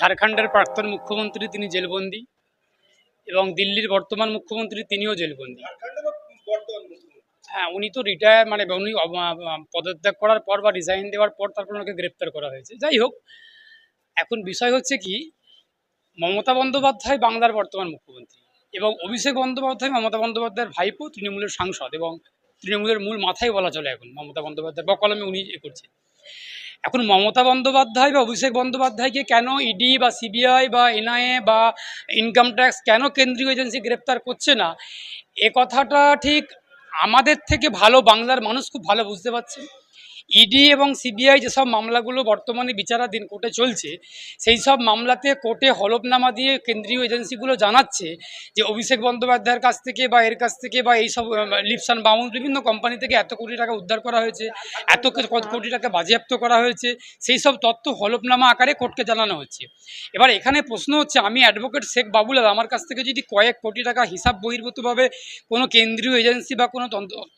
ঝাড়খণ্ডের প্রাক্তন মুখ্যমন্ত্রী তিনি জেলবন্দি এবং দিল্লির বর্তমান মুখ্যমন্ত্রী তিনিও জেলবন্দি। হ্যাঁ উনি তো রিটায়ার মানে উনি পদত্যাগ করার পর বা রিজাইন দেওয়ার পর তারপর ওনাকে গ্রেপ্তার করা হয়েছে। যাই হোক, এখন বিষয় হচ্ছে কি, মমতা বন্দ্যোপাধ্যায় বাংলার বর্তমান মুখ্যমন্ত্রী এবং অভিষেক বন্দ্যোপাধ্যায়, মমতা বন্দ্যোপাধ্যায়ের ভাইপো, তৃণমূলের সাংসদ এবং তৃণমূলের মূল মাথায় বলা চলে এখন মমতা বন্দ্যোপাধ্যায়, বকলমে উনি এ করছে এখন মমতা বন্দ্যোপাধ্যায় বা অভিষেক বন্দ্যোপাধ্যায়কে কেন ইডি বা সিবিআই বা এনআইএ বা ইনকাম ট্যাক্স কেন কেন্দ্রীয় এজেন্সি গ্রেপ্তার করছে না? এ কথাটা ঠিক আমাদের থেকে ভালো বাংলার মানুষ খুব ভালো বুঝতে পারছে। ইডি এবং সিবিআই যেসব মামলাগুলো বর্তমানে বিচারাধীন কোর্টে চলছে, সেই সব মামলাতে কোর্টে হলফনামা দিয়ে কেন্দ্রীয় এজেন্সিগুলো জানাচ্ছে যে অভিষেক বন্দ্যোপাধ্যায়ের কাছ থেকে বা এর কাছ থেকে বা এইসব লিপসান বামুন বিভিন্ন কোম্পানি থেকে এত কোটি টাকা উদ্ধার করা হয়েছে, এত কোটি টাকা বাজেয়াপ্ত করা হয়েছে, সেই সব তথ্য হলফনামা আকারে কোর্টকে জানানো হচ্ছে। এবার এখানে প্রশ্ন হচ্ছে, আমি অ্যাডভোকেট শেখ বাবুলাল, আমার কাছ থেকে যদি কয়েক কোটি টাকা হিসাব বহির্ভূতভাবে কোনো কেন্দ্রীয় এজেন্সি বা কোনো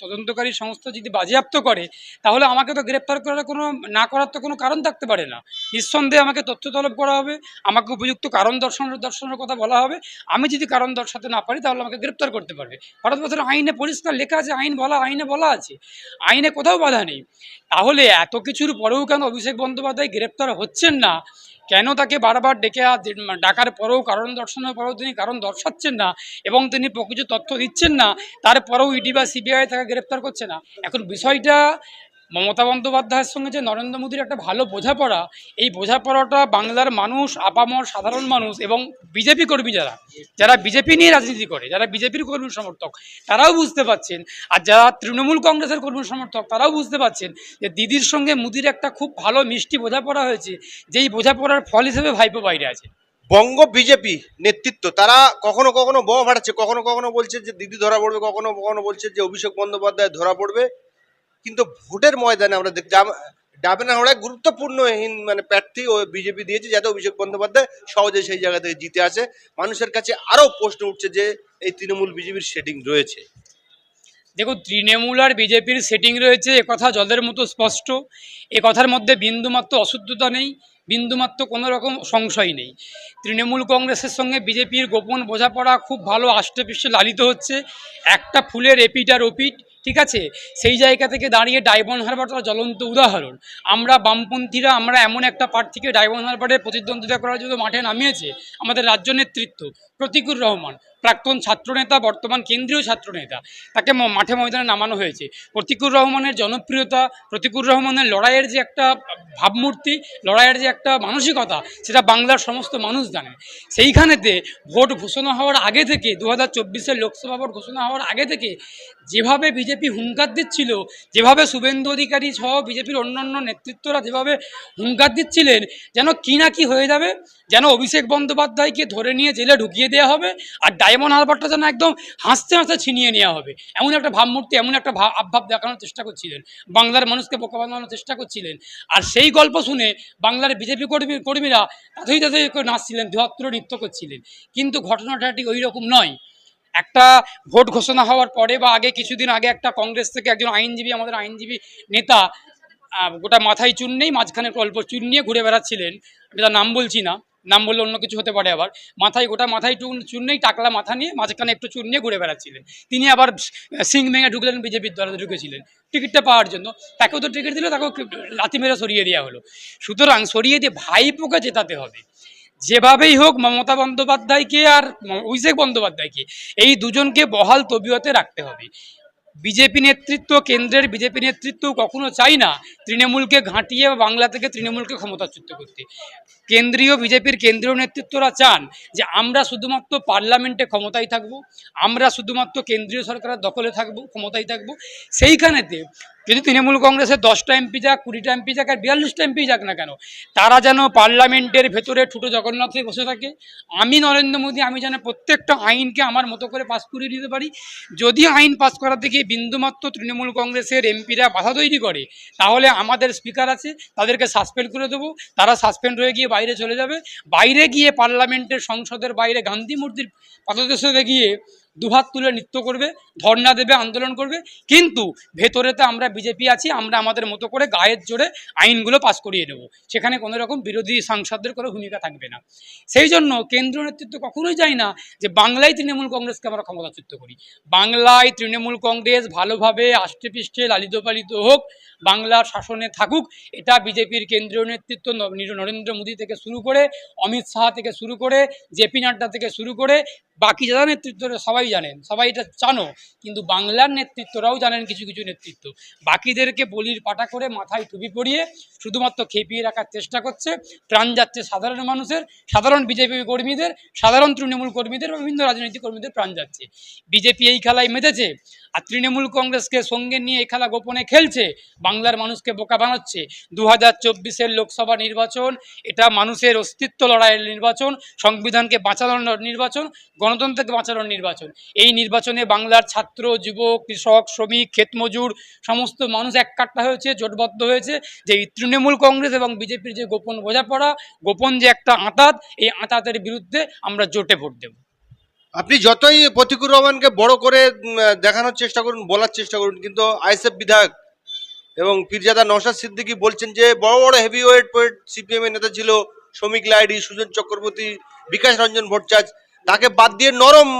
তদন্তকারী সংস্থা যদি বাজেয়াপ্ত করে, তাহলে আমাকে তো গ্রেপ্তার করার কোনো, না করার তো কোনো কারণ থাকতে পারে না। নিঃসন্দেহে আমাকে তথ্য তলব করা হবে, আমাকে উপযুক্ত কারণ দর্শন, দর্শনের কথা বলা হবে। আমি যদি কারণ দর্শাতে না পারি, তাহলে আমাকে গ্রেপ্তার করতে পারবে। ভারতবর্ষের আইনে পরিষ্কার লেখা আছে, আইন বলা, আইনে বলা আছে। আইনে কোথাও বাধা নেই। তাহলে এত কিছুর পরেও কেন অভিষেক বন্দ্যোপাধ্যায় গ্রেপ্তার হচ্ছেন না? কেন তাকে বারবার ডেকে ডাকার পরেও, কারণ দর্শানোর পরেও তিনি কারণ দর্শাচ্ছেন না এবং তিনি প্রকৃত তথ্য দিচ্ছেন না তারপরেও ইডি বা সিবিআই তাকে গ্রেপ্তার করছে না? এখন বিষয়টা মমতা বন্দ্যোপাধ্যায়ের সঙ্গে যে নরেন্দ্র মোদীর একটা ভালো বোঝাপড়া, এই বোঝাপড়াটা বাংলার মানুষ, আপামর সাধারণ মানুষ এবং বিজেপি কর্মী যারা যারা বিজেপি নিয়ে রাজনীতি করে, যারা বিজেপির কর্মী সমর্থক, তারাও বুঝতে পাচ্ছেন আর যারা তৃণমূল কংগ্রেসের কর্মী সমর্থক, তারাও বুঝতে পাচ্ছেন যে দিদির সঙ্গে মোদির একটা খুব ভালো মিষ্টি বোঝাপড়া হয়েছে, যেই বোঝাপড়ার ফল হিসেবে ভাইপো বাইরে আছে। বঙ্গ বিজেপি নেতৃত্ব, তারা কখনো কখনো বোমা ফাটাচ্ছে কখনো কখনো বলছে যে দিদি ধরা পড়বে, কখনো কখনো বলছে যে অভিষেক বন্দ্যোপাধ্যায় ধরা পড়বে। কিন্তু ভোটের ময়দানে আমরা দেখছি, আম- ডাবেনা হাওড়ায় গুরুত্বপূর্ণহীন মানে প্রার্থী ও বিজেপি দিয়েছে, যাতে অভিষেক বন্দ্যোপাধ্যায় সহজে সেই জায়গা থেকে জিতে আসে। মানুষের কাছে আরও প্রশ্ন উঠছে যে, এই তৃণমূল বিজেপির সেটিং রয়েছে। দেখুন, তৃণমূল আর বিজেপির সেটিং রয়েছে, একথা জলের মতো স্পষ্ট। এ কথার মধ্যে বিন্দুমাত্র অশুদ্ধতা নেই। বিন্দুমাত্র কোনো রকম সংশয় নেই। তৃণমূল কংগ্রেসের সঙ্গে বিজেপির গোপন বোঝাপড়া খুব ভালো আষ্টেপৃষ্টে লালিত হচ্ছে। একটা ফুলের এপিট আর ওপিট ঠিক আছে? সেই জায়গা থেকে দাঁড়িয়ে ডায়মন্ড হারবারটা জ্বলন্ত উদাহরণ। আমরা বামপন্থীরা, আমরা এমন একটা প্রার্থীকে ডায়মন্ড হারবারে প্রতিদ্বন্দ্বিতা করার জন্য মাঠে নামিয়েছে, আমাদের রাজ্য নেতৃত্ব, প্রতিকুর রহমান, প্রাক্তন ছাত্রনেতা, বর্তমান কেন্দ্রীয় ছাত্রনেতা। তাকে মাঠে ময়দানে নামানো হয়েছে। প্রতিকুর রহমানের জনপ্রিয়তা, প্রতিকুর রহমানের লড়াইয়ের যে একটা ভাবমূর্তি, লড়াইয়ের যে একটা মানসিকতা, সেটা বাংলার সমস্ত মানুষ জানে। সেইখানেতে ভোট ঘোষণা হওয়ার আগে থেকে দু হাজার চব্বিশের লোকসভা ভোট ঘোষণা হওয়ার আগে থেকে, যেভাবে বিজেপি হুঙ্কার দিচ্ছিল, যেভাবে শুভেন্দু অধিকারী সহ বিজেপির অন্যান্য নেতৃত্বরা যেভাবে হুঙ্কার দিচ্ছিলেন, যেন কি না কি হয়ে যাবে, যেন অভিষেক বন্দ্যোপাধ্যায়কে ধরে নিয়ে জেলে ঢুকিয়ে দেওয়া হবে, আর ডায়মন্ড হারবারটা যেন একদম হাসতে হাসতে ছিনিয়ে নেওয়া হবে। এমন একটা ভাবমূর্তি, এমন একটা ভাব আবভাব দেখানোর চেষ্টা করছিলেন। বাংলার মানুষকে বোকা বানানোর চেষ্টা করছিলেন। আর সেই গল্প শুনে বাংলার বিজেপি কর্মী কর্মীরা তাতেই তাতেই নাচছিলেন ধুয়াত্র নৃত্য করছিলেন। কিন্তু ঘটনাটা ঠিক ওই রকম নয়। একটা ভোট ঘোষণা হওয়ার পরে বা আগে কিছুদিন আগে একটা কংগ্রেস থেকে একজন আইনজীবী, আমাদের আইনজীবী নেতা গোটা মাথায় চুন নেই, মাঝখানে গল্প চুন নিয়ে ঘুরে বেড়াচ্ছিলেন। আমি তার নাম বলছি না। নাম বললে অন্য কিছু হতে পারে আবার। মাথায় গোটা মাথায় চুন চুন নেই, টাকলা মাথা নিয়ে মাঝখানে একটু চুন নিয়ে ঘুরে বেড়াচ্ছিলেন। তিনি আবার সিং ভেঙে ঢুকলেন বিজেপির দলে ঢুকেছিলেন। টিকিটটা পাওয়ার জন্য। তাকেও তো টিকিট দিল, তাকেও লাথি মেরে সরিয়ে দেওয়া হলো। সুতরাং সরিয়ে দিয়ে ভাইপোকে জেতাতে হবে। যেভাবেই হোক, মমতা বন্দ্যোপাধ্যায়কে আর অভিষেক বন্দ্যোপাধ্যায়কে এই দুজনকে বহাল তবিয়তে রাখতে হবে। বিজেপি নেতৃত্ব, কেন্দ্রের বিজেপি নেতৃত্ব কখনো চাই না তৃণমূলকে ঘাঁটিয়ে বাংলা থেকে তৃণমূলকে ক্ষমতাচ্যুত করতে। কেন্দ্রীয় বিজেপির কেন্দ্রীয় নেতৃত্বরা চান যে আমরা শুধুমাত্র পার্লামেন্টে ক্ষমতায় থাকব, আমরা শুধুমাত্র কেন্দ্রীয় সরকারের দখলে থাকব, ক্ষমতায় থাকব। সেইখানেতে যদি তৃণমূল কংগ্রেসের দশটা এমপি যাক, কুড়িটা এমপি যাক আর বিয়াল্লিশটা এমপি যাক না কেন? তারা যেন পার্লামেন্টের ভেতরে ঠুটো জগন্নাথে বসে থাকে। আমি নরেন্দ্র মোদী, আমি যেন প্রত্যেকটা আইনকে আমার মতো করে পাস করিয়ে দিতে পারি। যদি আইন পাস করার গিয়ে বিন্দুমাত্র তৃণমূল কংগ্রেসের এমপিরা বাধা তৈরি করে, তাহলে আমাদের স্পিকার আছে, তাদেরকে সাসপেন্ড করে দেবো। তারা সাসপেন্ড হয়ে গিয়ে বাইরে চলে যাবে। বাইরে গিয়ে পার্লামেন্টের সংসদের বাইরে গান্ধী মূর্তির পাদদেশে গিয়ে দুহাত তুলে নৃত্য করবে, ধর্ণা দেবে, আন্দোলন করবে। কিন্তু ভেতরেতে আমরা বিজেপি আছি, আমরা আমাদের মতো করে গায়ের জোরে আইনগুলো পাস করিয়ে নেব সেখানে কোনো রকম বিরোধী সাংসদদের কোনো ভূমিকা থাকবে না। সেই জন্য কেন্দ্রীয় নেতৃত্ব কখনোই চায় না যে বাংলায় তৃণমূল কংগ্রেসকে আমরা ক্ষমতাচ্যুত করি। বাংলায় তৃণমূল কংগ্রেস ভালোভাবে আষ্টে পৃষ্ঠে লালিত পালিত হোক, বাংলার শাসনে থাকুক, এটা বিজেপির কেন্দ্রীয় নেতৃত্ব নরেন্দ্র মোদী থেকে শুরু করে, অমিত শাহ থেকে শুরু করে জেপি নাড্ডা থেকে শুরু করে বাকি যারা নেতৃত্ব, সবাই জানেন, সবাই এটা জানো, কিন্তু বাংলার নেতৃত্বরাও জানেন কিছু কিছু নেতৃত্ব। বাকিদেরকে বলির পাটা করে মাথায় টুপি পরিয়ে শুধুমাত্র খেপিয়ে রাখার চেষ্টা করছে প্রাণ যাচ্ছে সাধারণ মানুষের, সাধারণ বিজেপি কর্মীদের, সাধারণ তৃণমূল কর্মীদের বা বিভিন্ন রাজনৈতিক কর্মীদের প্রাণ যাচ্ছে। বিজেপি এই খেলায় মেতেছে, আর তৃণমূল কংগ্রেসকে সঙ্গে নিয়ে এই খেলা গোপনে খেলছে, বাংলার মানুষকে বোকা বানাচ্ছে। দু হাজার চব্বিশের লোকসভা নির্বাচন, এটা মানুষের অস্তিত্ব লড়াইয়ের নির্বাচন, সংবিধানকে বাঁচানোর নির্বাচন গণতন্ত্রকে বাঁচানোর নির্বাচন। এই নির্বাচনে বাংলার ছাত্র, যুবক, কৃষক, শ্রমিক, ক্ষেতমজুর সমস্ত মানুষ এককাট্টা হয়েছে, জোটবদ্ধ হয়েছে। যে এই তৃণমূল কংগ্রেস এবং বিজেপির যে গোপন বোঝাপড়া, গোপন যে একটা আঁতাত, এই আঁতাতের বিরুদ্ধে আমরা জোটে ভোট দেব। আপনি যতই প্রতিকুর রহমানকে বড় করে দেখানোর চেষ্টা করুন, বলার চেষ্টা করুন, কিন্তু আইএসএফ বিধায়ক এবং পীরজাদা নওশাদ সিদ্দিকী বলছেন যে, বড় বড় হেভি ওয়েট পোয়েট সিপিএম এর নেতা ছিল, শ্রমিক লাইডি, সুজন চক্রবর্তী, বিকাশ রঞ্জন ভট্টাচার্য তাকে বাদ দিয়ে নরম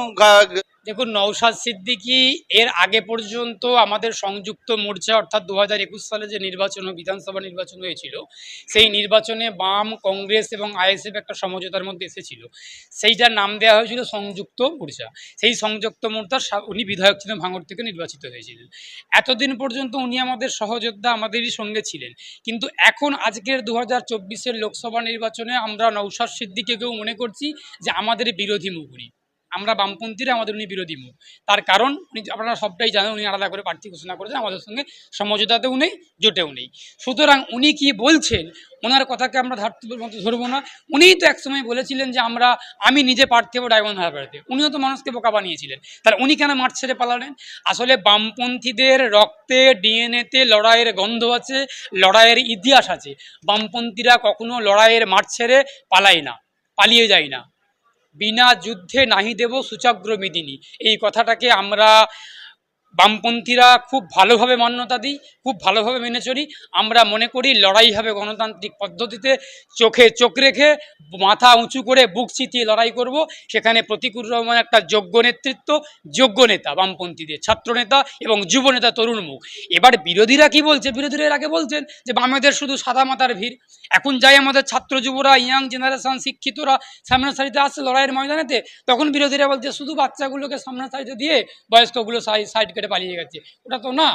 দেখুন নৌশাদ সিদ্দিকী এর আগে পর্যন্ত আমাদের সংযুক্ত মোর্চা, অর্থাৎ দু হাজার একুশ সালে যে নির্বাচন বিধানসভা নির্বাচন হয়েছিল, সেই নির্বাচনে বাম, কংগ্রেস এবং আইএসএফ একটা সমঝোতার মধ্যে এসেছিল। সেইটার নাম দেওয়া হয়েছিল সংযুক্ত মোর্চা। সেই সংযুক্ত মোর্চার উনি বিধায়ক ছিলেন, ভাঙড় থেকে নির্বাচিত হয়েছিলেন। এতদিন পর্যন্ত উনি আমাদের সহযোদ্ধা, আমাদেরই সঙ্গে ছিলেন। কিন্তু এখন আজকের দু হাজার চব্বিশের লোকসভা নির্বাচনে আমরা নৌশাদ সিদ্দিকেও মনে করছি যে আমাদের বিরোধী মুখ উনি আমরা বামপন্থীরা আমাদের উনি বিরোধী মুখ। তার কারণ উনি আপনারা সবটাই জানেন, উনি আলাদা করে প্রার্থী ঘোষণা করেছেন, আমাদের সঙ্গে সমঝোতাতেও নেই, জোটেও নেই। সুতরাং উনি কি বলছেন, ওনার কথাকে আমরা ধারতে মতো ধরবো না। উনিই তো একসময় বলেছিলেন যে আমরা, আমি নিজে প্রার্থী হব ডায়মন্ড হারবারতে উনিও তো মানুষকে বোকা বানিয়েছিলেন। তাহলে উনি কেন মাঠ ছেড়ে পালালেন? আসলে বামপন্থীদের রক্তে, ডিএনএতে লড়াইয়ের গন্ধ আছে, লড়াইয়ের ইতিহাস আছে। বামপন্থীরা কখনো লড়াইয়ের মাঠ ছেড়ে পালায় না, পালিয়ে যায় না। বিনা যুদ্ধে নাহি দেব সূচাগ্র মেদিনী। এই কথাটাকে আমরা বামপন্থীরা খুব ভালোভাবে মান্যতা দিই, খুব ভালোভাবে মেনে চলি। আমরা মনে করি লড়াই হবে গণতান্ত্রিক পদ্ধতিতে। চোখে চোখ রেখে মাথা উঁচু করে বুক চিতিয়ে লড়াই করব। সেখানে প্রতিকুর রহমান একটা যোগ্য নেতৃত্ব, যোগ্য নেতা, বামপন্থীদের ছাত্রনেতা এবং যুব নেতা তরুণ মুখ। এবার বিরোধীরা কি বলছে? বিরোধীরা এর আগে বলছেন যে বামেদের শুধু সাদা মাথার ভিড়। এখন যাই আমাদের ছাত্র যুবরা, ইয়াং জেনারেশন, শিক্ষিতরা সামনের সারিতে আসছে লড়াইয়ের ময়দানেতে, তখন বিরোধীরা বলছে, শুধু বাচ্চাগুলোকে সামনের সারিতে দিয়ে বয়স্কগুলো সাই সাইড কেটে পালিয়ে গেছে ওটা তো না।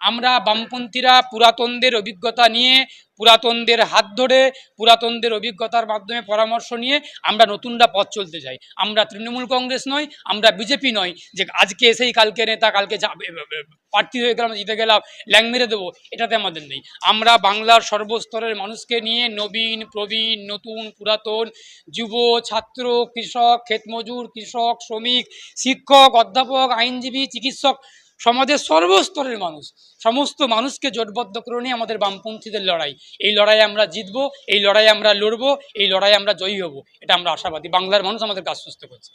আমরা বামপন্থীরা পুরাতনদের অভিজ্ঞতা নিয়ে, পুরাতনদের হাত ধরে, পুরাতনদের অভিজ্ঞতার মাধ্যমে পরামর্শ নিয়ে আমরা নতুনরা পথ চলতে যাই আমরা তৃণমূল কংগ্রেস নয় আমরা বিজেপি নয় যে আজকে এসেই কালকে নেতা, কালকে প্রার্থী হয়ে গেলাম, জিতে গেলাম, ল্যাং মেরে দেবো, এটাতে আমাদের নেই। আমরা বাংলার সর্বস্তরের মানুষকে নিয়ে নবীন, প্রবীণ, নতুন, পুরাতন, যুব, ছাত্র, কৃষক, ক্ষেতমজুর, কৃষক, শ্রমিক, শিক্ষক, অধ্যাপক, আইনজীবী, চিকিৎসক সমাজের সর্বস্তরের মানুষ। সমস্ত মানুষকে জোটবদ্ধ করে নিয়ে আমাদের বামপন্থীদের লড়াই। এই লড়াই আমরা জিতবো, এই লড়াই আমরা লড়ব, এই লড়াই আমরা জয়ী হব। এটা আমরা আশাবাদী। বাংলার মানুষ আমাদের কাজ সুস্থ করছে।